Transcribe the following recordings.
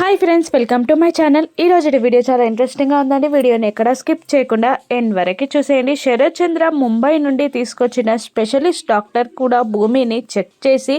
Hi friends welcome to my channel. ఈ రోజు video చాలా ఇంట్రెస్టింగ్గా ఉందండి. వీడియోని ఎక్కడ స్కిప్ చేయకుండా ఎండ్ వరకు చూసేయండి. శరత్ చంద్ర ముంబై నుండి తీసుకొచ్చిన స్పెషలిస్ట్ డాక్టర్ కూడా భూమిని చెక్ చేసి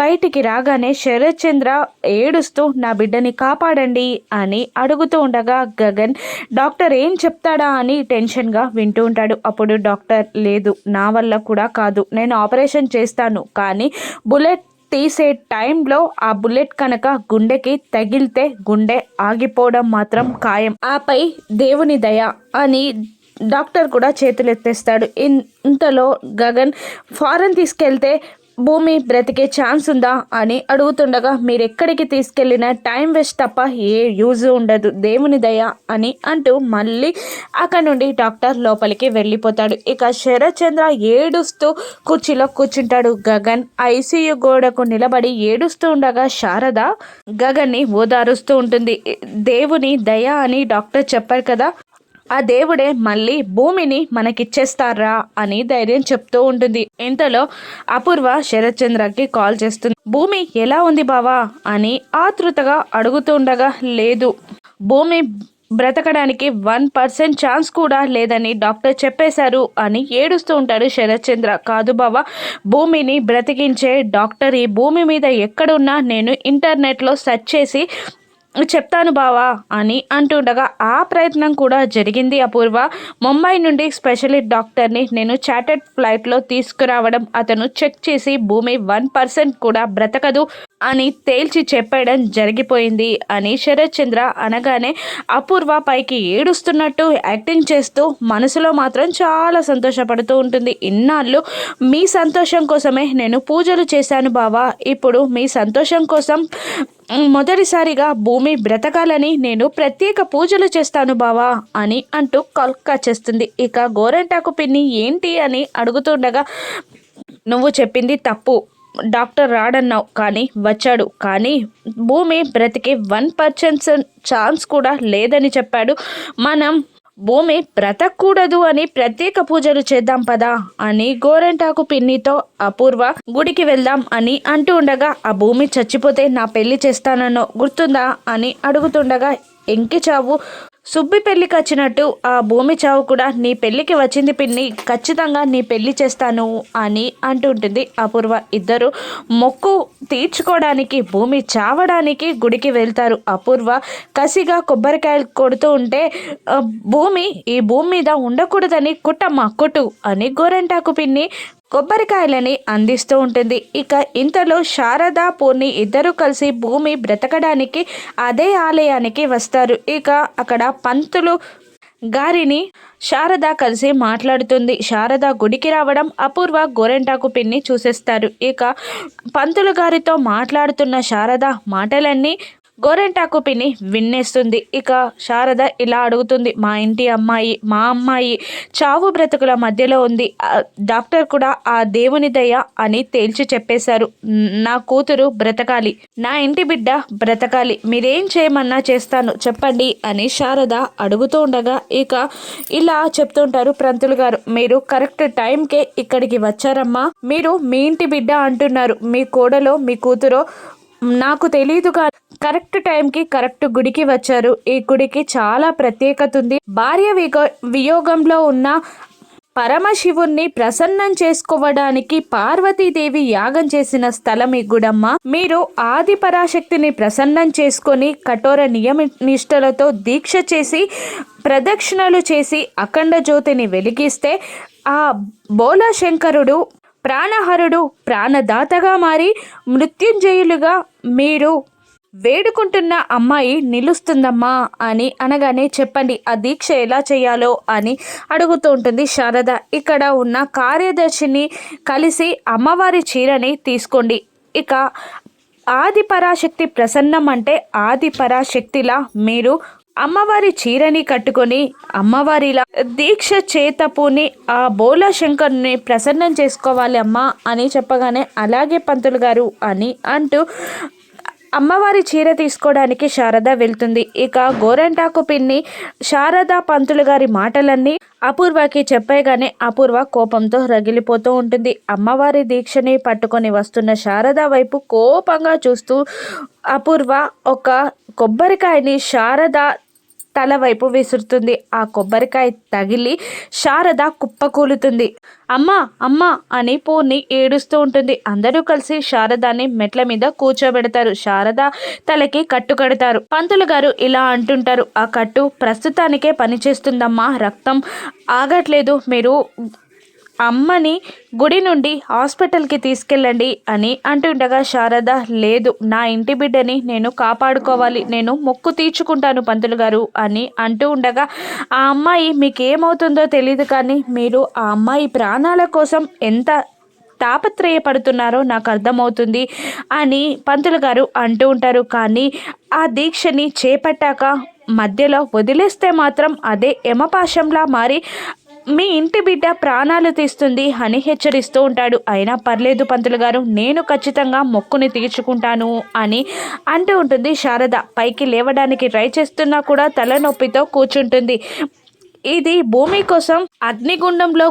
బయటికి రాగానే శరత్ చంద్ర ఏడుస్తూ నా బిడ్డని కాపాడండి అని అడుగుతూ ఉండగా గగన్ డాక్టర్ ఏం చెప్తాడా అని టెన్షన్గా వింటూ ఉంటాడు. అప్పుడు డాక్టర్ లేదు నా వల్ల కూడా కాదు. నేను ఆపరేషన్ చేస్తాను. కానీ బుల్లెట్ తీసే టైంలో ఆ బుల్లెట్ కనుక గుండెకి తగిలితే గుండె ఆగిపోవడం మాత్రం ఖాయం. ఆపై దేవుని దయ అని డాక్టర్ కూడా చేతులు ఎత్తేస్తాడు ఇన్- ఇంతలో గగన్ ఫారెన్ తీసుకెళ్తే భూమి బ్రతికే ఛాన్స్ ఉందా అని అడుగుతుండగా మీరు ఎక్కడికి తీసుకెళ్ళిన టైం వేస్ట్ తప్ప ఏ యూజ్ ఉండదు. దేవుని దయ అని అంటూ మళ్ళీ అక్కడ నుండి డాక్టర్ లోపలికి వెళ్ళిపోతాడు. ఇక శరత్చంద్ర ఏడుస్తూ కుర్చీలో కూర్చుంటాడు. గగన్ ఐసీయూ గోడకు నిలబడి ఏడుస్తూ ఉండగా శారద గగన్ని ఓదారుస్తూ ఉంటుంది. దేవుని దయ అని డాక్టర్ చెప్పారు కదా. ఆ దేవుడే మళ్ళీ భూమిని మనకిచ్చేస్తారా అని ధైర్యం చెప్తూ ఉంటుంది. ఇంతలో అపూర్వ శరత్చంద్రకి కాల్ చేస్తుంది. భూమి ఎలా ఉంది బావా అని ఆతృతగా అడుగుతుండగా లేదు. భూమి బ్రతకడానికి వన్ పర్సెంట్ ఛాన్స్ కూడా లేదని డాక్టర్ చెప్పేశారు అని ఏడుస్తూ ఉంటాడు శరత్చంద్ర. కాదు బావా భూమిని బ్రతికించే డాక్టర్ ఈ భూమి మీద ఎక్కడున్నా నేను ఇంటర్నెట్లో సెర్చ్ చేసి చెప్తాను బావా అని అంటుండగా ఆ ప్రయత్నం కూడా జరిగింది అపూర్వ. ముంబై నుండి స్పెషలిస్ట్ డాక్టర్ని నేను చార్టెడ్ ఫ్లైట్లో తీసుకురావడం అతను చెక్ చేసి భూమి వన్ పర్సెంట్ కూడా బ్రతకదు. అని తేల్చి చెప్పడం జరిగిపోయింది. అని శరత్ చంద్ర అనగానే అపూర్వ పైకి ఏడుస్తున్నట్టు యాక్టింగ్ చేస్తూ మనసులో మాత్రం చాలా సంతోషపడుతూ ఉంటుంది. ఇన్నాళ్ళు మీ సంతోషం కోసమే నేను పూజలు చేశాను బావా. ఇప్పుడు మీ సంతోషం కోసం మొదటిసారిగా భూమి బ్రతకాలని నేను ప్రత్యేక పూజలు చేస్తాను బావా అని అంటూ కల్కా చేస్తుంది. ఇక గోరెంటాకు పిన్ని ఏంటి అని అడుగుతుండగా నువ్వు చెప్పింది తప్పు. డాక్టర్ రాడన్నావు కానీ వచ్చాడు. కానీ భూమి బ్రతికి వన్ పర్సెంట్ ఛాన్స్ కూడా లేదని చెప్పాడు. మనం భూమి బ్రతకూడదు అని ప్రత్యేక పూజలు చేద్దాం పదా అని గోరెంటాకు పిన్నితో అపూర్వ గుడికి వెళ్దాం అని అంటూ ఉండగా ఆ భూమి చచ్చిపోతే నా పెళ్ళి చేస్తానన్నో గుర్తుందా? అని అడుగుతుండగా ఎంకి చావు. సుబ్బి పెళ్ళికి వచ్చినట్టు ఆ భూమి చావు కూడా నీ పెళ్ళికి వచ్చింది పిన్ని ఖచ్చితంగా నీ పెళ్ళి చేస్తాను అని అంటుంటుంది అపూర్వ. ఇద్దరు మొక్కు తీర్చుకోవడానికి భూమి చావడానికి గుడికి వెళ్తారు అపూర్వ. కసిగా కొబ్బరికాయలు కొడుతూ ఉంటే భూమి ఈ భూమి మీద ఉండకూడదని కుట్టమ్మ కుట్టు అని గోరెంటాకు పిన్ని. కొబ్బరికాయలని అందిస్తూ ఉంటుంది. ఇక ఇంతలో శారదా పూర్ణి ఇద్దరు కలిసి భూమి బ్రతకడానికి అదే ఆలయానికి వస్తారు. ఇక అక్కడ పంతులు గారిని శారద కలిసి మాట్లాడుతుంది. శారద గుడికి రావడం అపూర్వ గోరెంటాకు పిన్ని చూసేస్తారు. ఇక పంతులు గారితో మాట్లాడుతున్న శారద మాటలన్నీ గోరెంటాకు పిని విన్నేస్తుంది. ఇక శారద ఇలా అడుగుతుంది మా ఇంటి అమ్మాయి మా అమ్మాయి చావు బ్రతుకుల మధ్యలో ఉంది. డాక్టర్ కూడా ఆ దేవుని దయ అని తేల్చి చెప్పేశారు. నా కూతురు బ్రతకాలి నా ఇంటి బిడ్డ బ్రతకాలి మీరేం చేయమన్నా చేస్తాను చెప్పండి అని శారద అడుగుతూ ఉండగా ఇక ఇలా చెప్తుంటారు ప్రంతులు గారు. మీరు కరెక్ట్ టైంకే ఇక్కడికి వచ్చారమ్మా. మీరు మీ ఇంటి బిడ్డ అంటున్నారు. మీ కోడలో మీ కూతురో నాకు తెలియదు కానీ కరెక్ట్ టైంకి కరెక్ట్ గుడికి వచ్చారు. ఈ గుడికి చాలా ప్రత్యేకత ఉంది. భార్య వియోగంలో ఉన్న పరమశివుణ్ణి ప్రసన్నం చేసుకోవడానికి పార్వతీదేవి యాగం చేసిన స్థలం ఈ గుడమ్మ. మీరు ఆది పరాశక్తిని ప్రసన్నం చేసుకొని కఠోర నియమ నిష్టలతో దీక్ష చేసి ప్రదక్షిణలు చేసి అఖండ జ్యోతిని వెలిగిస్తే ఆ బోలా శంకరుడు ప్రాణహరుడు ప్రాణదాతగా మారి మృత్యుంజయులుగా మీరు వేడుకుంటున్న అమ్మాయి నిలుస్తుందమ్మా అని అనగానే చెప్పండి ఆ దీక్ష ఎలా చేయాలో? అని అడుగుతూ ఉంటుంది శారద. ఇక్కడ ఉన్న కార్యదర్శిని కలిసి అమ్మవారి చీరని తీసుకోండి. ఇక ఆది పరాశక్తి ప్రసన్నం అంటే ఆది పరాశక్తిలా మీరు అమ్మవారి చీరని కట్టుకొని అమ్మవారిలా దీక్ష చేతపుని ఆ బోలా శంకర్ని ప్రసన్నం చేసుకోవాలి అమ్మా అని చెప్పగానే అలాగే పంతులు గారు అని అంటూ అమ్మవారి చీర తీసుకోవడానికి శారద వెళ్తుంది. ఇక గోరంటాకు పిన్ని శారద పంతులు గారి మాటలన్నీ అపూర్వకి చెప్పేగానే అపూర్వ కోపంతో రగిలిపోతూ ఉంటుంది. అమ్మవారి దీక్షని పట్టుకొని వస్తున్న శారద వైపు కోపంగా చూస్తూ అపూర్వ ఒక కొబ్బరికాయని శారద తల వైపు విసురుతుంది. ఆ కొబ్బరికాయ తగిలి శారద కుప్పకూలుతుంది. అమ్మా అమ్మా అని పూర్ణి ఏడుస్తూ ఉంటుంది. అందరూ కలిసి శారదాని మెట్ల మీద కూర్చోబెడతారు. శారద తలకి కట్టు కడతారు. పంతులు గారు ఇలా అంటుంటారు. ఆ కట్టు ప్రస్తుతానికే పనిచేస్తుందమ్మా. రక్తం ఆగట్లేదు. మీరు అమ్మని గుడి నుండి హాస్పిటల్కి తీసుకెళ్ళండి అని అంటుండగా శారద లేదు నా ఇంటి బిడ్డని నేను కాపాడుకోవాలి. నేను మొక్కు తీర్చుకుంటాను పంతులు గారు అని అంటూ ఉండగా ఆ అమ్మాయి మీకేమవుతుందో తెలియదు కానీ మీరు ఆ అమ్మాయి ప్రాణాల కోసం ఎంత తాపత్రయపడుతున్నారో నాకు అర్థమవుతుంది అని పంతులు గారు అంటూ ఉంటారు. కానీ ఆ దీక్షని చేపట్టాక మధ్యలో వదిలేస్తే మాత్రం అదే యమపాశంలా మారి మీ ఇంటి బిడ్డ ప్రాణాలు తీస్తుంది అని హెచ్చరిస్తూ ఉంటాడు. అయినా పర్లేదు పంతులు గారు నేను ఖచ్చితంగా మొక్కుని తీర్చుకుంటాను అని అంటూ ఉంటుంది శారద. పైకి లేవడానికి ట్రై చేస్తున్నా కూడా తలనొప్పితో కూర్చుంటుంది. ఇది భూమి కోసం అగ్నిగుండంలో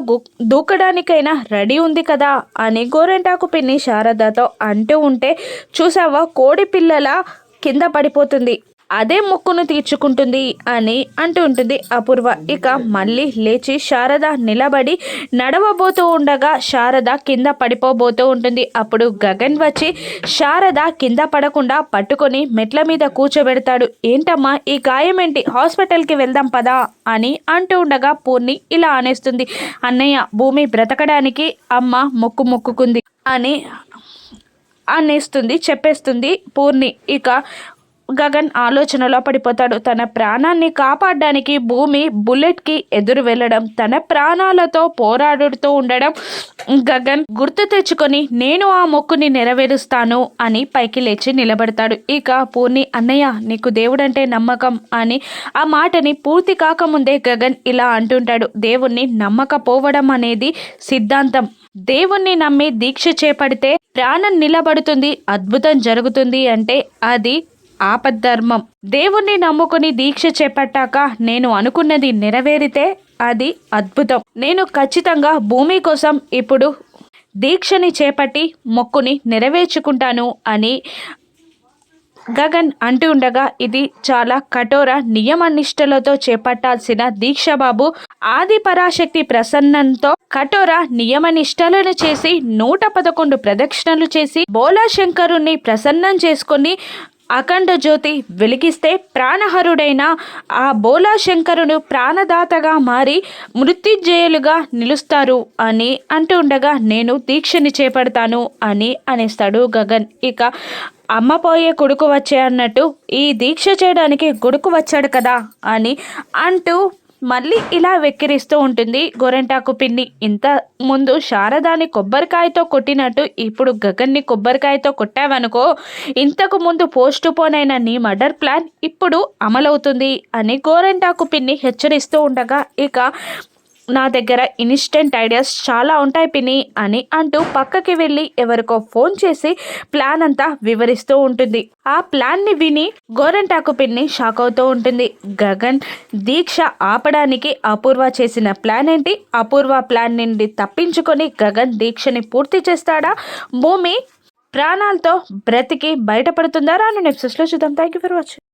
దూకడానికైనా రెడీ ఉంది కదా అని గోరెంటాకు పిన్ని శారదతో అంటూ ఉంటే చూసావా కోడి పిల్లల కింద పడిపోతుంది. అదే మొక్కును తీర్చుకుంటుంది అని అంటూ ఉంటుంది అపూర్వ. ఇక మళ్ళీ లేచి శారద నిలబడి నడవబోతూ ఉండగా శారద కింద పడిపోబోతూ ఉంటుంది. అప్పుడు గగన్ వచ్చి శారద కింద పడకుండా పట్టుకొని మెట్ల మీద కూర్చోబెడతాడు. ఏంటమ్మా ఈ గాయం ఏంటి హాస్పిటల్కి వెళ్దాం పదా అని అంటూ ఉండగా పూర్ణి ఇలా అనేస్తుంది. అన్నయ్య భూమి బ్రతకడానికి అమ్మ మొక్కు మొక్కుకుంది అని అనేస్తుంది చెప్పేస్తుంది పూర్ణి. ఇక గగన్ ఆలోచనలో పడిపోతాడు. తన ప్రాణాన్ని కాపాడడానికి భూమి బుల్లెట్కి ఎదురు వెళ్ళడం తన ప్రాణాలతో పోరాడుతూ ఉండడం గగన్ గుర్తు తెచ్చుకొని నేను ఆ మొక్కుని నెరవేరుస్తాను అని పైకి లేచి నిలబడతాడు. ఇక పూర్ణి అన్నయ్య నీకు దేవుడంటే నమ్మకం అని ఆ మాటని పూర్తి కాకముందే గగన్ ఇలా అంటుంటాడు. దేవుణ్ణి నమ్మకపోవడం అనేది సిద్ధాంతం. దేవుణ్ణి నమ్మి దీక్ష చేపడితే ప్రాణం నిలబడుతుంది అద్భుతం జరుగుతుంది అంటే అది ఆపద్ధర్మం. దేవుణ్ణి నమ్ముకుని దీక్ష చేపట్టాక నేను అనుకున్నది నెరవేరితే అది అద్భుతం. నేను ఖచ్చితంగా భూమి కోసం ఇప్పుడు దీక్షని చేపట్టి మొక్కుని నెరవేర్చుకుంటాను అని గగన్ అంటూ ఉండగా ఇది చాలా కఠోర నియమనిష్టలతో చేపట్టాల్సిన దీక్షబాబు ఆది పరాశక్తి ప్రసన్నంతో కఠోర నియమనిష్టలను చేసి నూట పదకొండు ప్రదక్షిణలు చేసి బోలాశంకరుణ్ణి ప్రసన్నం చేసుకొని అఖండ జ్యోతి వెలిగిస్తే ప్రాణహరుడైన ఆ బోలాశంకరుడు ప్రాణదాతగా మారి మృత్యుజేయులుగా నిలుస్తారు అని అంటూ ఉండగా నేను దీక్షని చేపడతాను అని అనేస్తాడు గగన్. ఇక అమ్మ పోయే కొడుకు వచ్చే అన్నట్టు ఈ దీక్ష చేయడానికి కొడుకు వచ్చాడు కదా అని అంటూ మళ్ళీ ఇలా వెక్కిరిస్తూ ఉంటుంది గోరెంటాకు పిన్ని. ఇంత ముందు శారదాని కొబ్బరికాయతో కొట్టినట్టు ఇప్పుడు గగన్ని కొబ్బరికాయతో కొట్టావనుకో ఇంతకు ముందు పోస్ట్ పోన్ అయిన నీ మర్డర్ ప్లాన్ ఇప్పుడు అమలవుతుంది అని గోరెంటాకు పిన్ని హెచ్చరిస్తూ ఉండగా ఇక నా దగ్గర ఇన్స్టెంట్ ఐడియాస్ చాలా ఉంటాయి పిని అని అంటూ పక్కకి వెళ్ళి ఎవరికో ఫోన్ చేసి ప్లాన్ అంతా వివరిస్తూ ఉంటుంది. ఆ ప్లాన్ని విని గోరంటాకు పిన్ని షాక్ అవుతూ ఉంటుంది. గగన్ దీక్ష ఆపడానికి అపూర్వ చేసిన ప్లాన్ ఏంటి? అపూర్వ ప్లాన్ నుండి తప్పించుకొని గగన్ దీక్షని పూర్తి చేస్తాడా? భూమి ప్రాణాలతో బ్రతికి బయటపడుతుందా? రాను నెక్స్ట్లో చూద్దాం. Thank you for watching